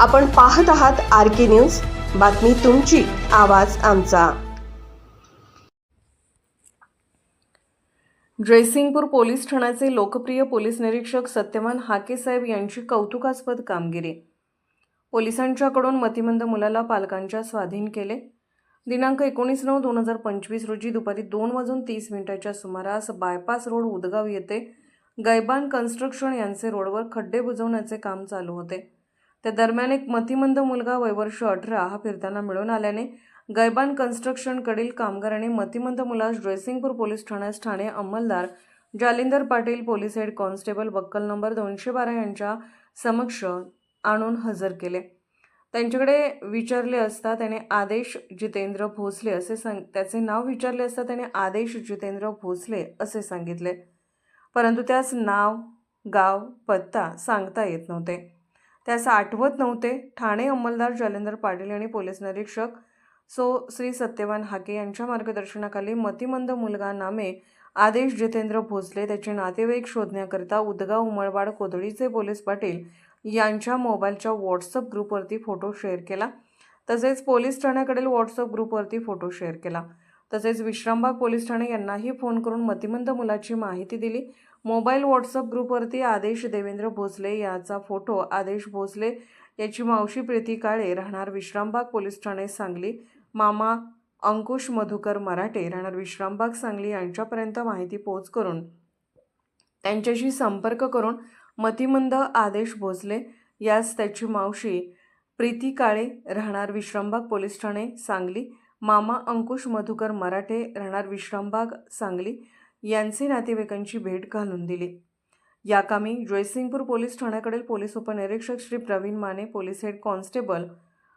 आपण पाहत आहात आर के न्यूज. बातमी तुमची आवाज आमचा. जयसिंगपूर पोलीस ठाण्याचे लोकप्रिय पोलीस निरीक्षक सत्यवान हाकेसाहेब यांची कौतुकास्पद कामगिरी. पोलिसांच्याकडून मतिमंद मुलाला पालकांच्या स्वाधीन केले. दिनांक एकोणीस नऊ दोन हजार पंचवीस रोजी दुपारी दोन वाजून तीस मिनिटाच्या सुमारास बायपास रोड उदगाव येथे गैबान कन्स्ट्रक्शन यांचे रोडवर खड्डे बुजवण्याचे काम चालू होते. त्या दरम्यान एक मतिमंद मुलगा वयवर्ष अठरा हा फिरताना मिळून आल्याने गैबान कन्स्ट्रक्शनकडील कामगारांनी मतिमंद मुलास जयसिंगपूर पोलीस ठाण्यास ठाणे अंमलदार Jalindar Patil police head constable buckle number दोनशे बारा यांच्या समक्ष आणून हजर केले. त्यांच्याकडे विचारले असता त्याने आदेश जितेंद्र भोसले असे सांग त्याचे नाव विचारले असता त्याने आदेश जितेंद्र भोसले असे सांगितले. परंतु त्यास नाव गाव पत्ता सांगता येत नव्हते. त्यास आठवत नव्हते. ठाणे अंमलदार जालिंदर पाटील आणि पोलीस निरीक्षक सो श्री सत्यवान हाके यांच्या मार्गदर्शनाखाली मतिमंद मुलगा नामे आदेश जितेंद्र भोसले त्याचे नातेवाईक शोधण्याकरिता उदगाव उमळवाड कोदळीचे पोलीस पाटील यांच्या मोबाईलच्या व्हॉट्सअप ग्रुपवरती फोटो शेअर केला. तसेच पोलीस ठाण्याकडील व्हॉट्सअप ग्रुपवरती फोटो शेअर केला. तसेच विश्रामबाग पोलीस ठाणे यांनाही फोन करून मतिमंद मुलाची माहिती दिली. मोबाईल व्हॉट्सअप ग्रुपवरती आदेश देवेंद्र भोसले याचा फोटो आदेश भोसले याची मावशी प्रीती काळे राहणार विश्रामबाग पोलीस ठाणे सांगली. मामा अंकुश मधुकर मराठे राहणार विश्रामबाग सांगली यांच्यापर्यंत माहिती पोच करून त्यांच्याशी संपर्क करून मतिमंद आदेश भोसले यास त्याची मावशी प्रीती काळे राहणार विश्रामबाग पोलीस ठाणे सांगली. मामा अंकुश मधुकर मराठे राहणार विश्रामबाग सांगली यांचे नातेवाईकांची भेट घालून दिली. या कामी जयसिंगपूर पोलीस ठाण्याकडील पोलीस उपनिरीक्षक Shri Pravin Mane police head constable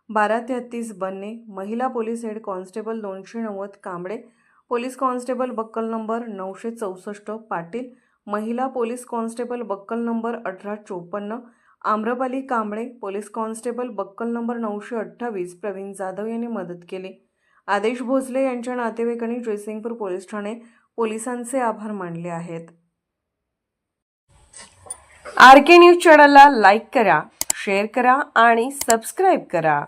बारा तेहत्तीस बन्ने महिला पोलीस हेड कॉन्स्टेबल दोनशे नव्वद कांबळे पोलीस कॉन्स्टेबल बक्कल नंबर नऊशे चौसष्ट पाटील महिला पोलीस कॉन्स्टेबल बक्कल नंबर अठरा चोपन्न आम्रपाली कांबळे पोलीस कॉन्स्टेबल बक्कल नंबर नऊशे अठ्ठावीस प्रवीण जाधव यांनी मदत केली. आदेश भोसले यांच्या नातेवाईकांनी जयसिंगपूर पोलीस ठाणे पोलिसांचे आभार मानले आहेत. आर के न्यूज चॅनलला लाईक करा शेअर करा आणि सबस्क्राईब करा.